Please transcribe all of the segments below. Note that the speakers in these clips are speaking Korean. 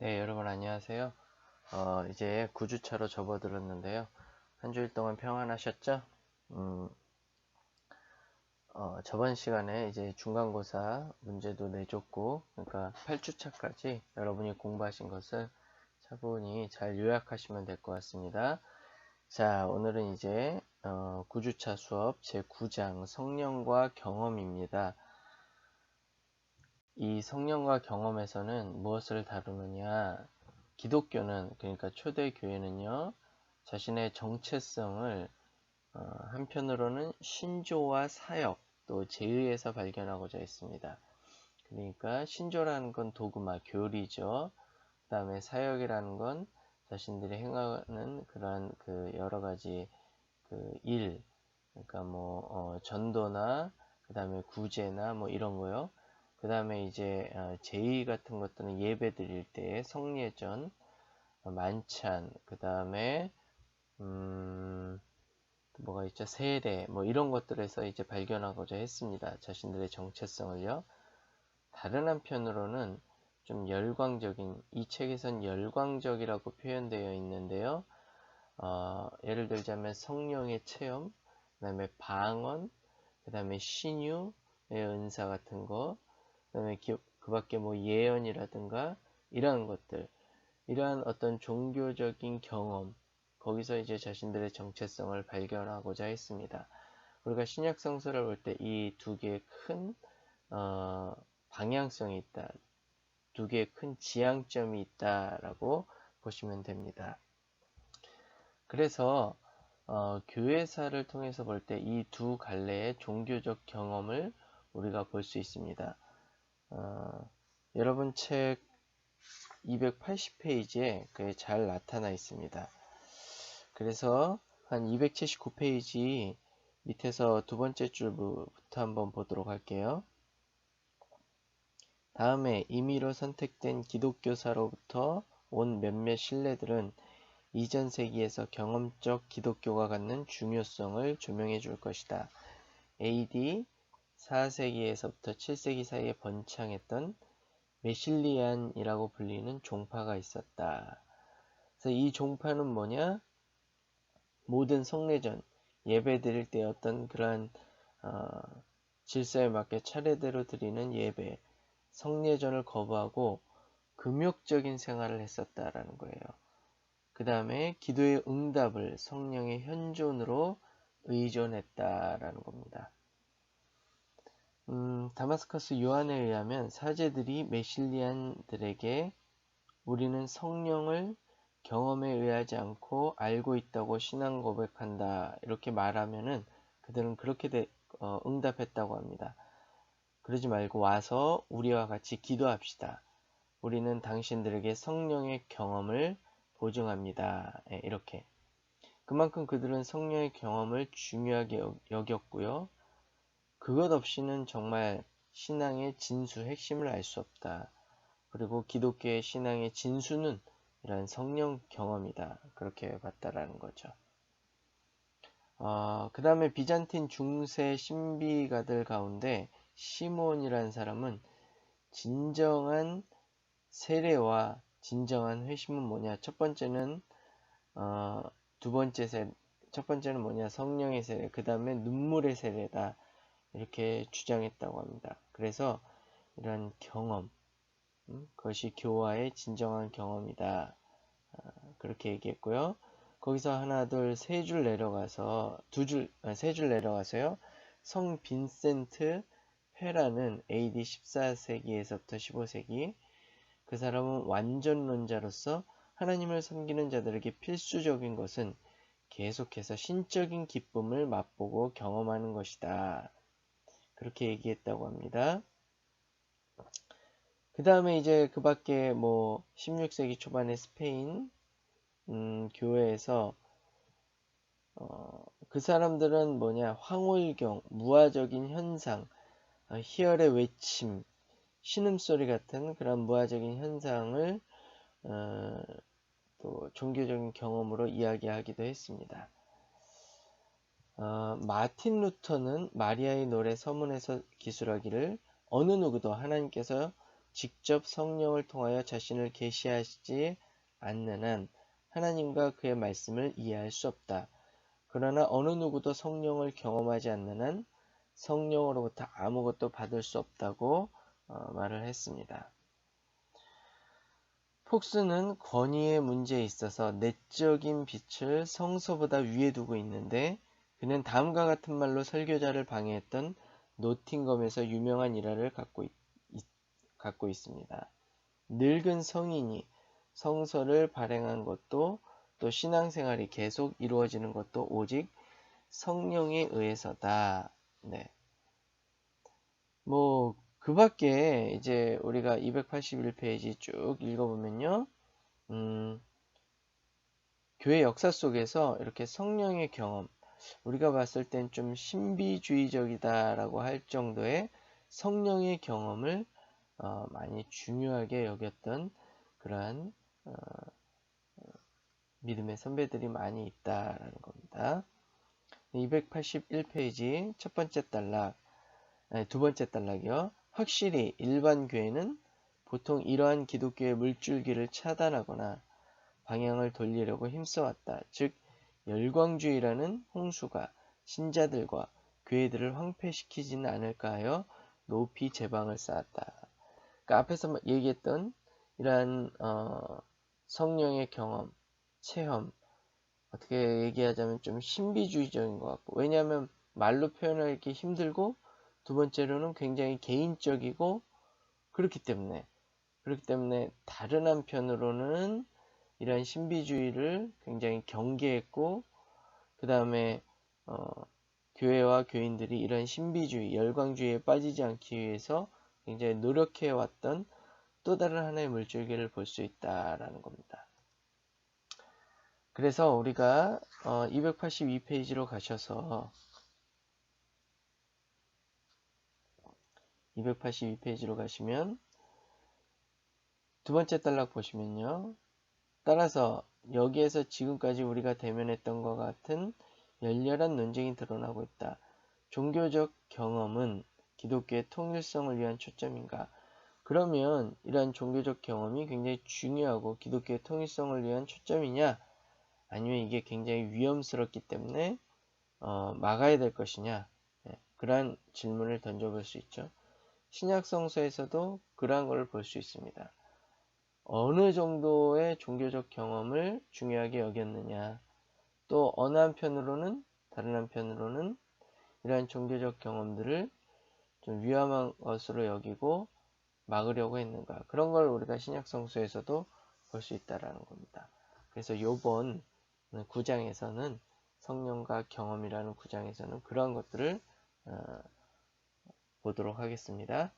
네, 여러분 안녕하세요. 어, 이제 9주차로 접어들었는데요. 한 주일 동안 평안하셨죠? 음, 어, 저번 시간에 이제 중간고사 문제도 내줬고, 그러니까 8주차까지 여러분이 공부하신 것을 차분히 잘 요약하시면 될 것 같습니다. 자, 오늘은 이제 어, 9주차 수업 제9장 성령과 경험입니다. 이 성령과 경험에서는 무엇을 다루느냐? 기독교는 그러니까 초대 교회는요 자신의 정체성을 어, 한편으로는 신조와 사역 또 제의에서 발견하고자 했습니다. 그러니까 신조라는 건 도구마 교리죠. 그 다음에 사역이라는 건 자신들이 행하는 그러한 그 여러 가지 그 일, 그러니까 뭐 어, 전도나 그 다음에 구제나 뭐 이런 거요. 그 다음에 이제 어, 제의 같은 것들은 예배 드릴 때 성례전, 어, 만찬, 그 다음에 음, 뭐가 있죠? 세례, 뭐 이런 것들에서 이제 발견하고자 했습니다. 자신들의 정체성을요. 다른 한편으로는 좀 열광적인, 이 책에선 열광적이라고 표현되어 있는데요. 어, 예를 들자면 성령의 체험, 그 다음에 방언, 그 다음에 신유의 은사 같은 거, 그다음에 그 밖에 뭐 예언이라든가 이러한 것들 이러한 어떤 종교적인 경험 거기서 이제 자신들의 정체성을 발견하고자 했습니다. 우리가 신약 성서를 볼 때 이 두 개의 큰 어, 방향성이 있다. 두 개의 큰 지향점이 있다라고 보시면 됩니다. 그래서 어, 교회사를 통해서 볼 때 이 두 갈래의 종교적 경험을 우리가 볼 수 있습니다. 어, 여러분 책 280페이지에 그게 잘 나타나 있습니다. 그래서 한 279페이지 밑에서 두 번째 줄부터 한번 보도록 할게요. 다음에 임의로 선택된 기독교사로부터 온 몇몇 신뢰들은 이전 세기에서 경험적 기독교가 갖는 중요성을 조명해 줄 것이다. AD 4세기에서부터 7세기 사이에 번창했던 메실리안이라고 불리는 종파가 있었다. 그래서 이 종파는 뭐냐? 모든 성례전, 예배 드릴 때 어떤 그러한 어, 질서에 맞게 차례대로 드리는 예배, 성례전을 거부하고 금욕적인 생활을 했었다라는 거예요. 그 다음에 기도의 응답을 성령의 현존으로 의존했다라는 겁니다. 음, 다마스커스 요한에 의하면 사제들이 메실리안들에게 우리는 성령을 경험에 의하지 않고 알고 있다고 신앙 고백한다 이렇게 말하면은 그들은 그렇게 대, 어, 응답했다고 합니다. 그러지 말고 와서 우리와 같이 기도합시다. 우리는 당신들에게 성령의 경험을 보증합니다. 예, 이렇게. 그만큼 그들은 성령의 경험을 중요하게 여겼고요. 그것 없이는 정말 신앙의 진수, 핵심을 알 수 없다. 그리고 기독교의 신앙의 진수는 이런 성령 경험이다. 그렇게 봤다라는 거죠. 어, 그 다음에 비잔틴 중세 신비가들 가운데 시몬이라는 사람은 진정한 세례와 진정한 회심은 뭐냐? 첫 번째는 어, 두 번째 세, 첫 번째는 뭐냐? 성령의 세례, 그 다음에 눈물의 세례다. 이렇게 주장했다고 합니다. 그래서 이런 경험, 음, 그것이 교화의 진정한 경험이다. 아, 그렇게 얘기했고요. 거기서 하나, 둘, 세 줄 내려가서 두 줄, 아, 세 줄 내려가서요. 성 빈센트 페라는 AD 14세기에서부터 15세기 그 사람은 완전론자로서 하나님을 섬기는 자들에게 필수적인 것은 계속해서 신적인 기쁨을 맛보고 경험하는 것이다. 그렇게 얘기했다고 합니다. 그 다음에 이제 그 밖에 뭐 16세기 초반에 스페인 음, 교회에서 어, 그 사람들은 뭐냐 황홀경, 무화적인 현상, 어, 희열의 외침, 신음소리 같은 그런 무화적인 현상을 어, 또 종교적인 경험으로 이야기하기도 했습니다. 어, 마틴 루터는 마리아의 노래 서문에서 기술하기를 어느 누구도 하나님께서 직접 성령을 통하여 자신을 계시하시지 않는 한 하나님과 그의 말씀을 이해할 수 없다. 그러나 어느 누구도 성령을 경험하지 않는 한 성령으로부터 아무것도 받을 수 없다고 어, 말을 했습니다. 폭스는 권위의 문제에 있어서 내적인 빛을 성서보다 위에 두고 있는데 그는 다음과 같은 말로 설교자를 방해했던 노팅검에서 유명한 일화를 갖고, 있, 갖고 있습니다. 늙은 성인이 성서를 발행한 것도 또 신앙생활이 계속 이루어지는 것도 오직 성령에 의해서다. 네. 뭐, 그 밖에 이제 우리가 281페이지 쭉 읽어보면요. 음, 교회 역사 속에서 이렇게 성령의 경험, 우리가 봤을 땐 좀 신비주의적이다라고 할 정도의 성령의 경험을 어, 많이 중요하게 여겼던 그러한 어, 믿음의 선배들이 많이 있다라는 겁니다. 281페이지 첫 번째 단락, 아니, 두 번째 단락이요. 확실히 일반 교회는 보통 이러한 기독교의 물줄기를 차단하거나 방향을 돌리려고 힘써왔다. 즉, 열광주의라는 홍수가 신자들과 교회들을 황폐시키지는 않을까 하여 높이 제방을 쌓았다. 그러니까 앞에서 얘기했던 이러한 어, 성령의 경험, 체험, 어떻게 얘기하자면 좀 신비주의적인 것 같고 왜냐하면 말로 표현하기 힘들고 두 번째로는 굉장히 개인적이고 그렇기 때문에 그렇기 때문에 다른 한편으로는 이러한 신비주의를 굉장히 경계했고 그 다음에 어, 교회와 교인들이 이런 신비주의, 열광주의에 빠지지 않기 위해서 굉장히 노력해 왔던 또 다른 하나의 물줄기를 볼 수 있다라는 겁니다. 그래서 우리가 어, 282페이지로 가셔서 282페이지로 가시면 두 번째 단락 보시면요. 따라서 여기에서 지금까지 우리가 대면했던 것 같은 열렬한 논쟁이 드러나고 있다. 종교적 경험은 기독교의 통일성을 위한 초점인가? 그러면 이러한 종교적 경험이 굉장히 중요하고 기독교의 통일성을 위한 초점이냐? 아니면 이게 굉장히 위험스럽기 때문에 어, 막아야 될 것이냐? 네, 그러한 질문을 던져볼 수 있죠. 신약 성서에서도 그러한 걸 볼 수 있습니다. 어느 정도의 종교적 경험을 중요하게 여겼느냐. 또 어느 한편으로는 다른 한편으로는 이러한 종교적 경험들을 좀 위험한 것으로 여기고 막으려고 했는가. 그런 걸 우리가 신약 성서에서도 볼 수 있다라는 겁니다. 그래서 요번 구장에서는 성령과 경험이라는 구장에서는 그러한 것들을 어, 보도록 하겠습니다.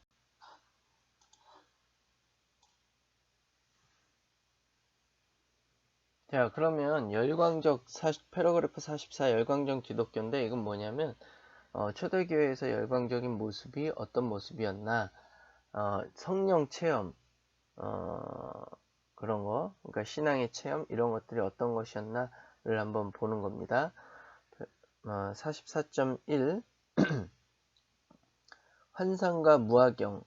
자 그러면 열광적 40, 패러그래프 44 열광적 기독교인데 이건 뭐냐면 어, 초대교회에서 열광적인 모습이 어떤 모습이었나 어, 성령 체험 어, 그런 거 그러니까 신앙의 체험 이런 것들이 어떤 것이었나를 한번 보는 겁니다. 어, 44.1 환상과 무화경이라는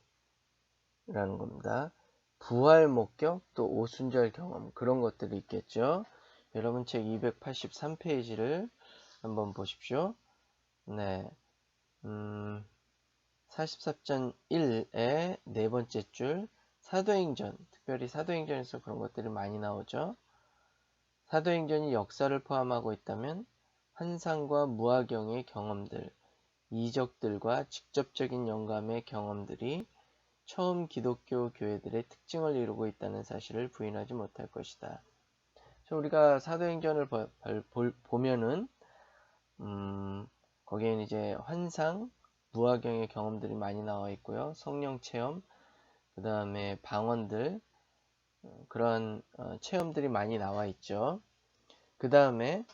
겁니다. 부활 목격 또 오순절 경험 그런 것들이 있겠죠. 여러분 책 283페이지를 한번 보십시오. 네. 음, 44.1의 네 번째 줄 사도행전 특별히 사도행전에서 그런 것들이 많이 나오죠. 사도행전이 역사를 포함하고 있다면 환상과 무화경의 경험들, 이적들과 직접적인 영감의 경험들이 처음 기독교 교회들의 특징을 이루고 있다는 사실을 부인하지 못할 것이다. 우리가 사도행전을 보면은 음, 거기에는 이제 환상, 무화경의 경험들이 많이 나와 있고요. 성령 체험, 그 다음에 방언들 어, 그런 어, 체험들이 많이 나와 있죠. 그 다음에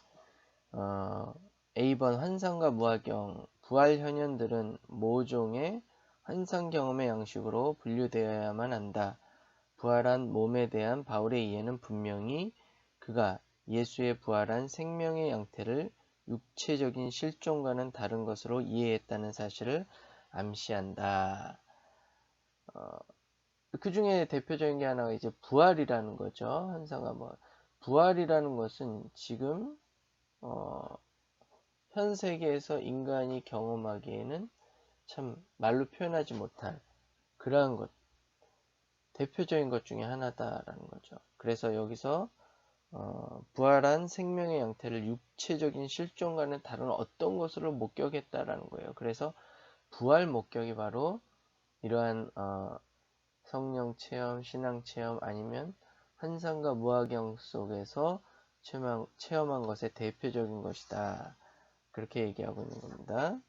어, A번 환상과 무화경, 부활 현현들은 모종의 환상 경험의 양식으로 분류되어야만 한다. 부활한 몸에 대한 바울의 이해는 분명히 그가 예수의 부활한 생명의 양태를 육체적인 실존과는 다른 것으로 이해했다는 사실을 암시한다. 어, 그 중에 대표적인 게 하나가 이제 부활이라는 거죠. 한상가 뭐 부활이라는 것은 지금 어, 현 세계에서 인간이 경험하기에는 참 말로 표현하지 못할 그러한 것 대표적인 것 중에 하나다라는 거죠. 그래서 여기서 어, 부활한 생명의 양태를 육체적인 실존과는 다른 어떤 것으로 목격했다라는 거예요. 그래서 부활 목격이 바로 이러한 어, 성령 체험, 신앙 체험 아니면 환상과 무화경 속에서 체험한, 체험한 것의 대표적인 것이다. 그렇게 얘기하고 있는 겁니다.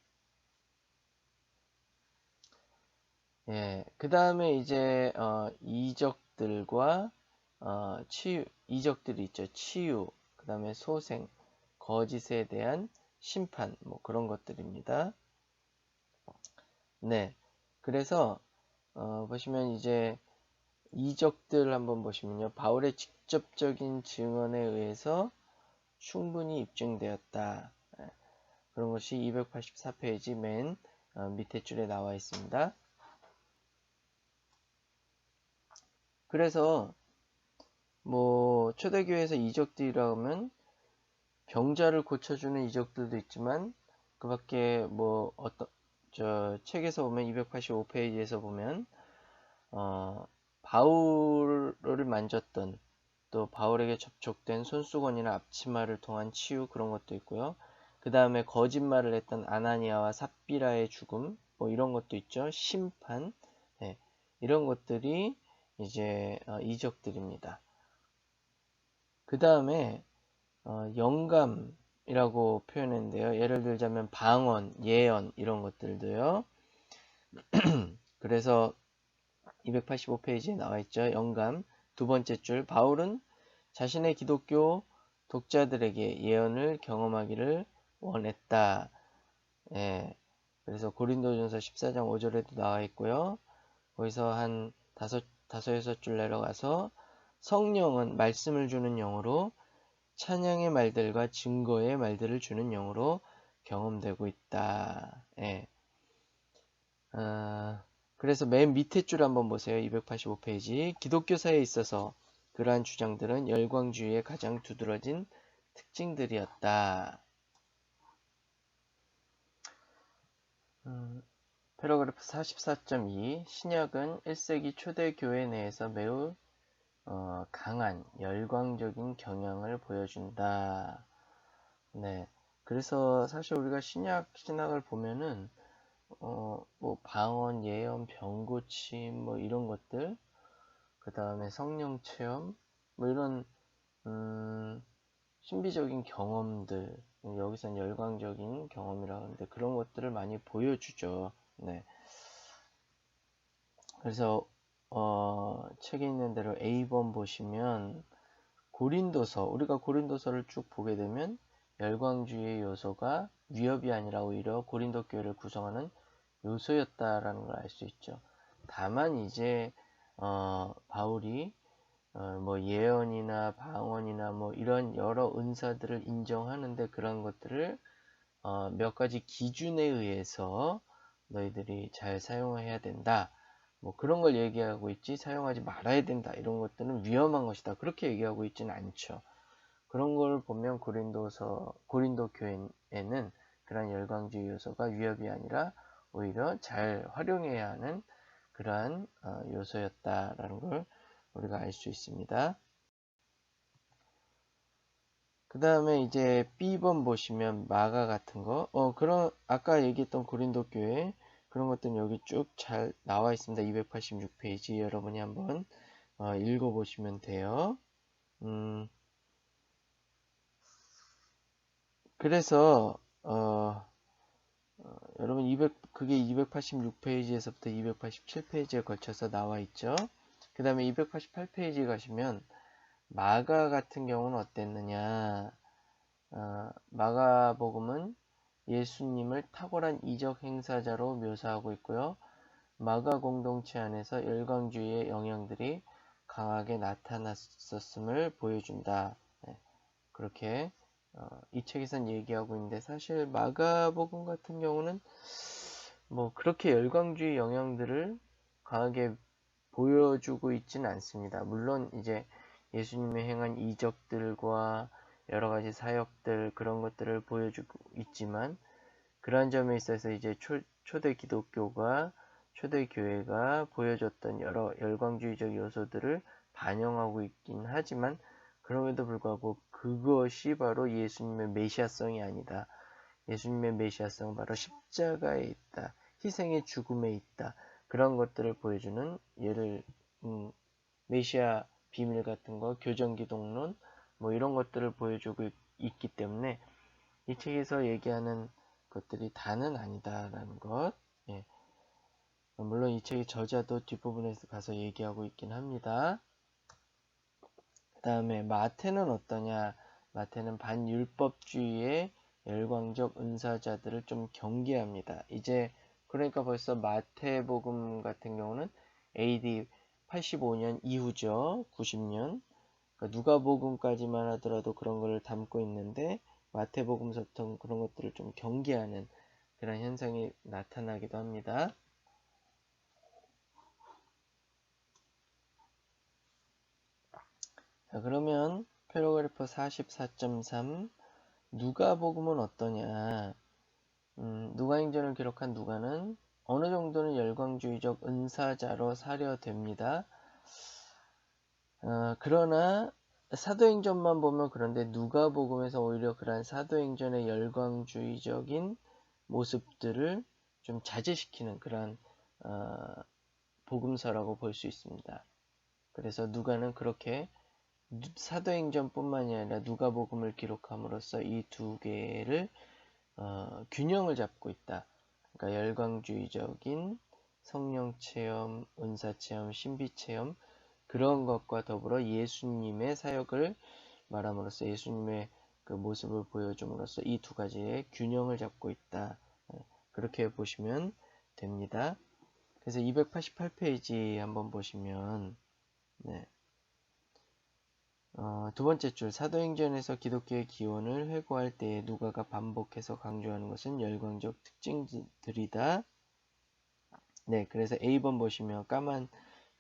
예, 그 다음에 이제 어, 이적들과 어, 치유, 이적들이 있죠. 치유, 그 다음에 소생, 거짓에 대한 심판, 뭐 그런 것들입니다. 네, 그래서 어, 보시면 이제 이적들 한번 보시면요. 바울의 직접적인 증언에 의해서 충분히 입증되었다. 예, 그런 것이 284페이지 맨 어, 밑에 줄에 나와 있습니다. 그래서 뭐 초대교회에서 이적들이라 하면 병자를 고쳐주는 이적들도 있지만 그 밖에 뭐 어떤 저 책에서 보면 285페이지에서 보면 어 바울을 만졌던 또 바울에게 접촉된 손수건이나 앞치마를 통한 치유 그런 것도 있고요. 그 다음에 거짓말을 했던 아나니아와 삽비라의 죽음 뭐 이런 것도 있죠. 심판 네, 이런 것들이 이제 어, 이적들입니다. 그 다음에 어, 영감이라고 표현했는데요. 예를 들자면 방언, 예언 이런 것들도요. 그래서 285페이지에 나와 있죠. 영감 두 번째 줄 바울은 자신의 기독교 독자들에게 예언을 경험하기를 원했다. 예. 그래서 고린도전서 14장 5절에도 나와 있고요. 거기서 한 다섯 다섯 여섯 줄 내려가서 성령은 말씀을 주는 영으로 찬양의 말들과 증거의 말들을 주는 영으로 경험되고 있다. 예. 어, 그래서 맨 밑에 줄 한번 보세요. 285페이지. 기독교사에 있어서 그러한 주장들은 열광주의의 가장 두드러진 특징들이었다. 음, 패러그래프 44.2 신약은 1세기 초대 교회 내에서 매우 어, 강한 열광적인 경향을 보여준다. 네. 그래서 사실 우리가 신약 신학을 보면은 어, 뭐 방언, 예언, 병고침 뭐 이런 것들 그 다음에 성령 체험 뭐 이런 음, 신비적인 경험들 여기선 열광적인 경험이라고 하는데 그런 것들을 많이 보여주죠. 네. 그래서 어, 책에 있는 대로 A번 보시면 고린도서 우리가 고린도서를 쭉 보게 되면 열광주의 요소가 위협이 아니라 오히려 고린도 교회를 구성하는 요소였다라는 걸 알 수 있죠. 다만 이제 어, 바울이 어, 뭐 예언이나 방언이나 뭐 이런 여러 은사들을 인정하는데 그런 것들을 어, 몇 가지 기준에 의해서 너희들이 잘 사용해야 된다. 뭐 그런 걸 얘기하고 있지 사용하지 말아야 된다. 이런 것들은 위험한 것이다. 그렇게 얘기하고 있지는 않죠. 그런 걸 보면 고린도서 고린도 교회에는 그런 열광주의 요소가 위협이 아니라 오히려 잘 활용해야 하는 그러한 어, 요소였다라는 걸 우리가 알 수 있습니다. 그 다음에 이제 B번 보시면 마가 같은 거, 어, 그런, 아까 얘기했던 고린도 교회, 그런 것들은 여기 쭉 잘 나와 있습니다. 286페이지 여러분이 한번 어, 읽어보시면 돼요. 음, 그래서 어, 어, 여러분 200 그게 286페이지에서부터 287페이지에 걸쳐서 나와 있죠. 그 다음에 288페이지 가시면 마가 같은 경우는 어땠느냐? 어, 마가복음은 예수님을 탁월한 이적 행사자로 묘사하고 있고요. 마가 공동체 안에서 열광주의의 영향들이 강하게 나타났었음을 보여준다. 네, 그렇게 어, 이 책에선 얘기하고 있는데 사실 마가복음 같은 경우는 뭐 그렇게 열광주의 영향들을 강하게 보여주고 있지는 않습니다. 물론 이제 예수님의 행한 이적들과 여러 가지 사역들 그런 것들을 보여주고 있지만 그러한 점에 있어서 이제 초, 초대 기독교가 초대 교회가 보여줬던 여러 열광주의적 요소들을 반영하고 있긴 하지만 그럼에도 불구하고 그것이 바로 예수님의 메시아성이 아니다. 예수님의 메시아성은 바로 십자가에 있다. 희생의 죽음에 있다. 그런 것들을 보여주는 예를 음, 메시아 비밀 같은 거, 교정기독론 뭐 이런 것들을 보여주고 있, 있기 때문에 이 책에서 얘기하는 것들이 다는 아니다라는 것. 예. 물론 이 책의 저자도 뒷부분에서 가서 얘기하고 있긴 합니다. 그 다음에 마태는 어떠냐? 마태는 반율법주의의 열광적 은사자들을 좀 경계합니다. 이제 그러니까 벌써 마태복음 같은 경우는 AD 85년 이후죠. 90년. 그러니까 누가복음까지만 하더라도 그런 걸 담고 있는데 마태복음서부터 그런 것들을 좀 경계하는 그런 현상이 나타나기도 합니다. 자, 그러면 패러그래프 44.3 누가복음은 어떠냐? 음, 누가행전을 기록한 누가는 어느 정도는 열광주의적 은사자로 사려됩니다. 어, 그러나 사도행전만 보면 그런데 누가복음에서 오히려 그러한 사도행전의 열광주의적인 모습들을 좀 자제시키는 그러한 어, 복음서라고 볼 수 있습니다. 그래서 누가는 그렇게 사도행전뿐만이 아니라 누가복음을 기록함으로써 이 두 개를 어, 균형을 잡고 있다. 그러니까 열광주의적인 성령 체험, 은사 체험, 신비 체험 그런 것과 더불어 예수님의 사역을 말함으로써 예수님의 그 모습을 보여줌으로써 이 두 가지의 균형을 잡고 있다. 어, 그렇게 보시면 됩니다. 그래서 288페이지 한번 보시면 네. 어, 두 번째 줄 사도행전에서 기독교의 기원을 회고할 때에 누가가 반복해서 강조하는 것은 열광적 특징들이다. 네, 그래서 A번 보시면 까만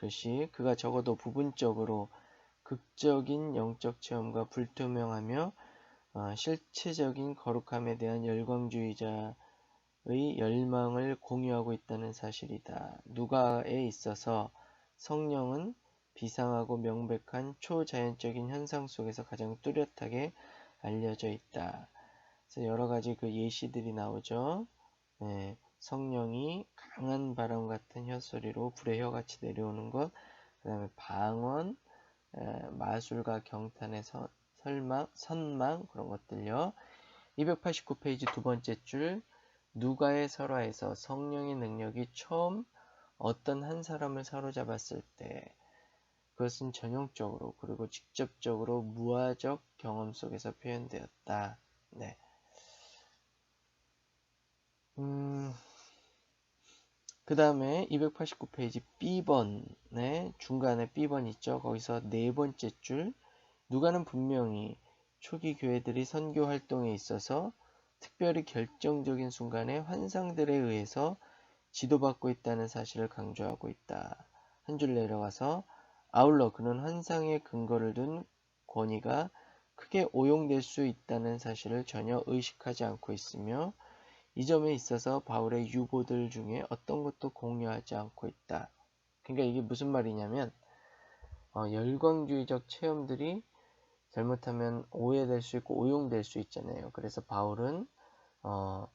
글씨 그가 적어도 부분적으로 극적인 영적 체험과 불투명하며 어, 실체적인 거룩함에 대한 열광주의자의 열망을 공유하고 있다는 사실이다. 누가에 있어서 성령은 비상하고 명백한 초자연적인 현상 속에서 가장 뚜렷하게 알려져 있다. 그래서 여러 가지 그 예시들이 나오죠. 네, 성령이 강한 바람 같은 혀소리로 불의 혀같이 내려오는 것, 그 다음에 방언, 에, 마술과 경탄의 서, 설망, 선망 그런 것들요. 289페이지 두 번째 줄 누가의 설화에서 성령의 능력이 처음 어떤 한 사람을 사로잡았을 때 그것은 전형적으로 그리고 직접적으로 무화적 경험 속에서 표현되었다. 네. 음, 그 다음에 289페이지 B번, 네, 중간에 B번 있죠. 거기서 네 번째 줄, 누가는 분명히 초기 교회들이 선교 활동에 있어서 특별히 결정적인 순간에 환상들에 의해서 지도받고 있다는 사실을 강조하고 있다. 한 줄 내려가서 아울러 그는 환상에 근거를 둔 권위가 크게 오용될 수 있다는 사실을 전혀 의식하지 않고 있으며 이 점에 있어서 바울의 유보들 중에 어떤 것도 공유하지 않고 있다. 그러니까 이게 무슨 말이냐면 어, 열광주의적 체험들이 잘못하면 오해될 수 있고 오용될 수 있잖아요. 그래서 바울은 어,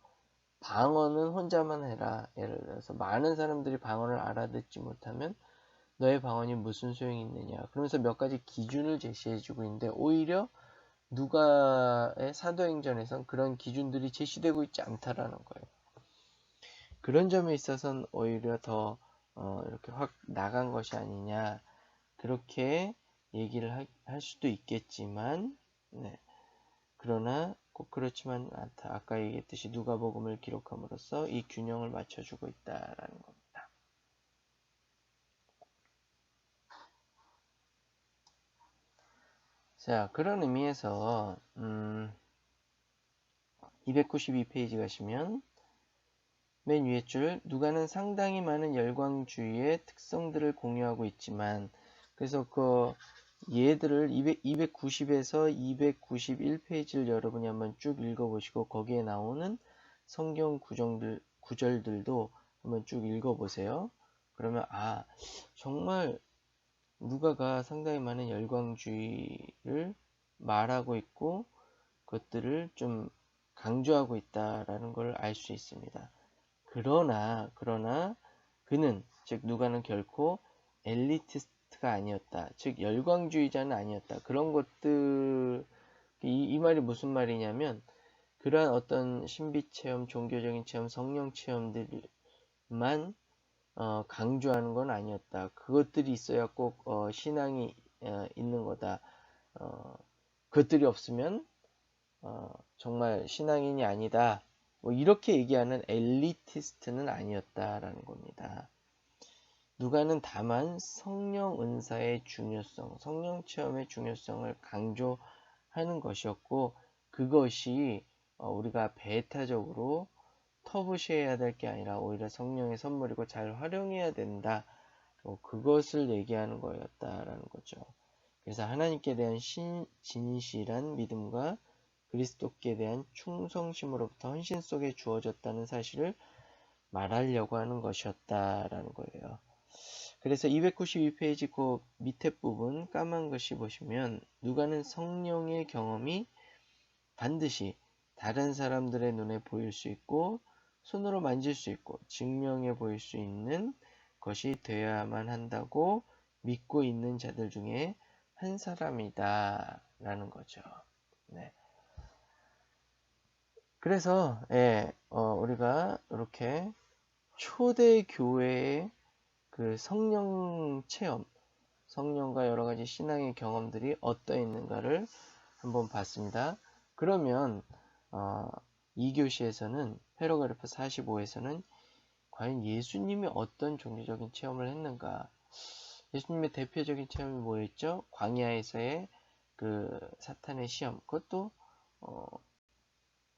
방언은 혼자만 해라. 예를 들어서 많은 사람들이 방언을 알아듣지 못하면 너의 방언이 무슨 소용이 있느냐. 그러면서 몇 가지 기준을 제시해주고 있는데 오히려 누가의 사도행전에선 그런 기준들이 제시되고 있지 않다라는 거예요. 그런 점에 있어서는 오히려 더 어, 이렇게 확 나간 것이 아니냐 그렇게 얘기를 하, 할 수도 있겠지만 네. 그러나 꼭 그렇지만 않다. 아까 얘기했듯이 누가복음을 기록함으로써 이 균형을 맞춰주고 있다라는 겁니다. 자, 그런 의미에서 음, 292페이지 가시면 맨 위에 줄 누가는 상당히 많은 열광주의의 특성들을 공유하고 있지만 그래서 그 얘들을 200, 290에서 291페이지를 여러분이 한번 쭉 읽어보시고 거기에 나오는 성경 구정들, 구절들도 한번 쭉 읽어보세요. 그러면 아 정말 누가가 상당히 많은 열광주의를 말하고 있고 그것들을 좀 강조하고 있다라는 걸 알 수 있습니다. 그러나 그러나 그는 즉 누가는 결코 엘리티스트가 아니었다. 즉 열광주의자는 아니었다. 그런 것들 이, 이 말이 무슨 말이냐면 그러한 어떤 신비 체험, 종교적인 체험, 성령 체험들만 어, 강조하는 건 아니었다. 그것들이 있어야 꼭 어, 신앙이 어, 있는 거다. 어, 그것들이 없으면 어, 정말 신앙인이 아니다. 뭐 이렇게 얘기하는 엘리티스트는 아니었다라는 겁니다. 누가는 다만 성령 은사의 중요성, 성령 체험의 중요성을 강조하는 것이었고 그것이 어, 우리가 베타적으로 터부시해야 될 게 아니라 오히려 성령의 선물이고 잘 활용해야 된다. 어, 그것을 얘기하는 거였다라는 거죠. 그래서 하나님께 대한 신, 진실한 믿음과 그리스도께 대한 충성심으로부터 헌신 속에 주어졌다는 사실을 말하려고 하는 것이었다라는 거예요. 그래서 292페이지 그 밑에 부분 까만 것이 보시면 누가는 성령의 경험이 반드시 다른 사람들의 눈에 보일 수 있고 손으로 만질 수 있고 증명해 보일 수 있는 것이 되어야만 한다고 믿고 있는 자들 중에 한 사람이다 라는 거죠. 네. 그래서 예, 어, 우리가 이렇게 초대 교회의 그 성령 체험, 성령과 여러 가지 신앙의 경험들이 어떠 있는가를 한번 봤습니다. 그러면 어, 2교시에서는 페로그래프 45에서는 과연 예수님이 어떤 종교적인 체험을 했는가? 예수님의 대표적인 체험이 뭐였죠? 광야에서의 그 사탄의 시험. 그것도 어,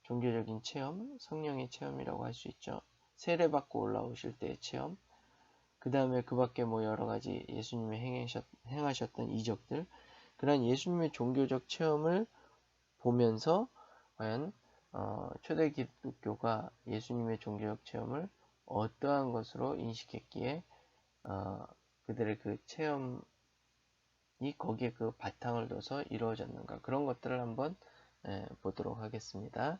종교적인 체험, 성령의 체험이라고 할 수 있죠. 세례받고 올라오실 때의 체험. 그 다음에 그 밖에 뭐 여러 가지 예수님이 행하셨, 행하셨던 이적들. 그런 예수님의 종교적 체험을 보면서 과연 어, 초대 기독교가 예수님의 종교적 체험을 어떠한 것으로 인식했기에 어, 그들의 그 체험이 거기에 그 바탕을 둬서 이루어졌는가 그런 것들을 한번 예, 보도록 하겠습니다.